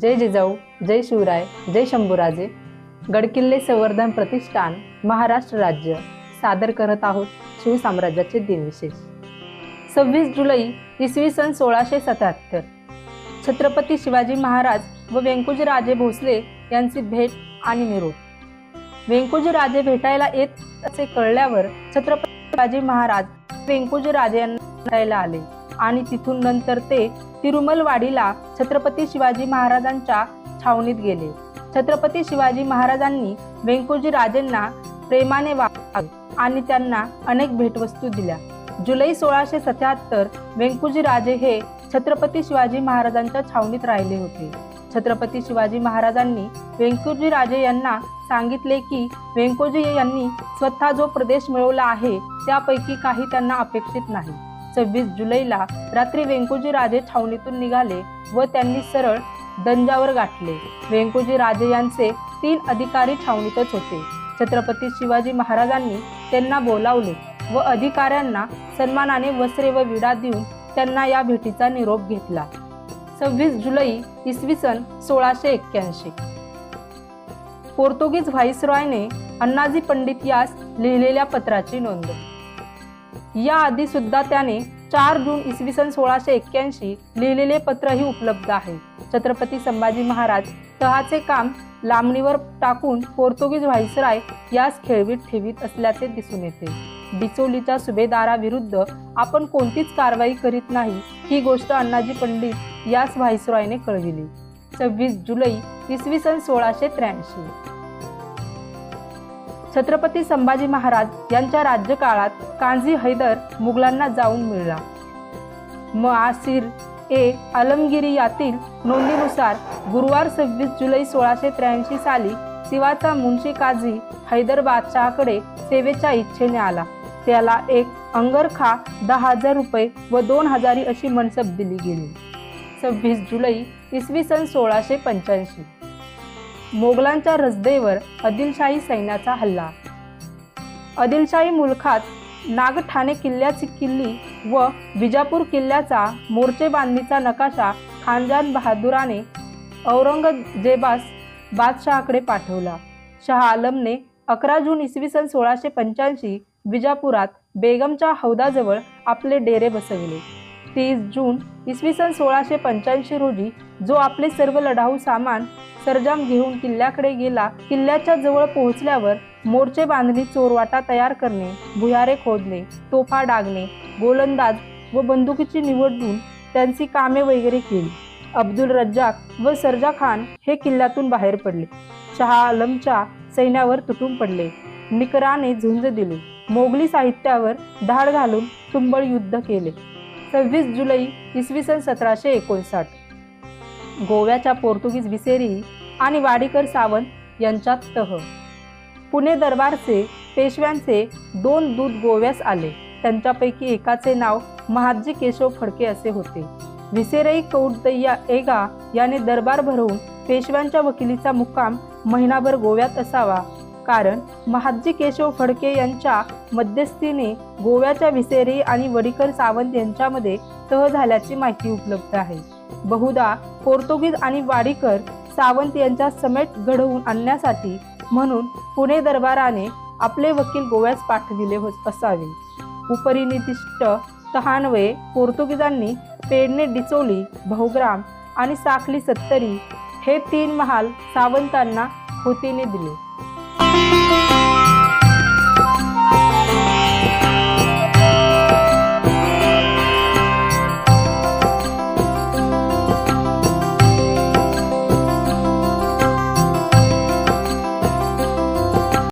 जय जिजाऊ जय शिवराय जय शंभूराजे. गडकिल्ले संवर्धन प्रतिष्ठान महाराष्ट्र राज्य. सादर करत आहोत शिवसाम्राज्याचे दिनविशेष. सव्वीस जुलै इसवी सन सोळाशे सत्याहत्तर. छत्रपती शिवाजी महाराज व व्यंकोजीराजे भोसले यांची भेट आणि निरोप. व्यंकोजीराजे भेटायला येत असे कळल्यावर छत्रपती शिवाजी महाराज व्यंकोजीराजे यांना आले आणि तिथून नंतर ते तिरुमलवाडीला छत्रपती शिवाजी महाराजांच्या छावणीत गेले. छत्रपती शिवाजी महाराजांनी वेंकुजी राजेंना प्रेमाने वागवले आणि त्यांना अनेक भेटवस्तू दिल्या. जुलै सोळाशे सत्याहत्तर वेंकुजी राजे हे छत्रपती शिवाजी महाराजांच्या छावणीत राहिले होते. छत्रपती शिवाजी महाराजांनी व्यंकोजी राजे यांना सांगितले की व्यंकोजी यांनी स्वतः जो प्रदेश मिळवला आहे त्यापैकी काही त्यांना अपेक्षित नाही. सव्वीस जुलैला रात्री वेंकोजी राजे छावणीतून निघाले व त्यांनी सरळ दंजावर गाठले. वेंकोजी राजे यांचे तीन अधिकारी छावणीतच होते. छत्रपती शिवाजी महाराजांनी त्यांना बोलावले व अधिकाऱ्यांना सन्मानाने वस्त्रे व विडा देऊन त्यांना या भेटीचा निरोप घेतला. सव्वीस जुलै इसवी सन सोळाशे एक्क्याऐंशी. पोर्तुगीज व्हाईसरॉयने अण्णाजी पंडित यास लिहिलेल्या पत्राची नोंद. याआधी सुद्धा त्याने चार जून इसवी सन सोळाशे एक्क्याऐंशी लिहिलेले पत्रही उपलब्ध आहे. छत्रपती संभाजी महाराज तहाचे काम लांबणीवर टाकून पोर्तुगीज व्हाईसराय यास खेळवीत ठेवीत असल्याचे दिसून येते. बिचोलीच्या सुभेदाराविरुद्ध आपण कोणतीच कारवाई करीत नाही ही गोष्ट अण्णाजी पंडित यास व्हाईसरॉयने कळविली. सव्वीस जुलै इसवी सन सोळाशे त्र्याऐंशी. छत्रपती संभाजी महाराज यांच्या राज्यकाळात कांझी हैदर मुघलांना जाऊन मिळला. मआसिर ए. आलमगिरी यातील नोंदीनुसार गुरुवार सव्वीस जुलै सोळाशे त्र्याऐंशी साली शिवाचा मुन्शी काझी हैदर बादशहाकडे सेवेच्या इच्छेने आला. त्याला एक अंगरखा दहा हजार रुपये व दोन हजारी अशी मनसब दिली गेली. सव्वीस जुलै इसवी सन सोळाशे पंच्याऐंशी. मोगलांच्या रसदेवर आदिलशाही सैन्याचा हल्ला. आदिलशाही मुलखात नागठाणे किल्ल्याची किल्ली व विजापूर किल्ल्याचा मोर्चे बांधणीचा नकाशा खानजान बहादुराने औरंगजेबास बादशहाकडे पाठवला. शाह आलमने अकरा जून इसवी सन सोळाशे पंच्याऐंशी विजापुरात बेगमच्या हौदाजवळ आपले डेरे बसविले. तीस जून इसवी सन सोळाशे पंच्याऐंशी रोजी जो आपले सर्व लढाऊ सामान सरजाम घेऊन किल्ल्याकडे गेला. किल्ल्याच्या जवळ पोहोचल्यावर मोर्चे बांधणी चोरवाटा तयार करणे भुयारे खोदणे तोफा डागणे गोलंदाज व बंदुकीची निवडून त्यांची कामे वगैरे केली. अब्दुल रज्जाक व सरजा खान हे किल्ल्यातून बाहेर पडले. शहा आलमच्या सैन्यावर तुटून पडले. निकराने झुंज दिले. मोगली साहित्यावर धाड घालून तुंबळ युद्ध केले. सव्वीस जुलै इसवी सन सतराशे एकोणसाठ. गोव्याच्या पोर्तुगीज विसेरी आणि वाडीकर सावंत यांच्यात तह. पुणे दरबारचे पेशव्यांचे दोन दूत गोव्यास आले. त्यांच्यापैकी एकाचे नाव महादजी केशव फडके असे होते. विसेरई कौडतय्या एगा याने दरबार भरवून पेशव्यांच्या वकिलीचा मुक्काम महिनाभर गोव्यात असावा. कारण महादजी केशव फडके यांच्या मध्यस्थीने गोव्याच्या विसेरी आणि वडीकर सावंत यांच्यामध्ये तह झाल्याची माहिती उपलब्ध आहे. बहुधा पोर्तुगीज आणि वाडीकर सावंत यांच्या समेट घडवून आणण्यासाठी म्हणून पुणे दरबाराने आपले वकील गोव्यास पाठविले हो- असावे. उपरिनिदिष्ट तहानवे पोर्तुगीजांनी पेडणे डिचोली बहुग्राम आणि साखली सत्तरी हे तीन महाल सावंतांना होतीने दिले.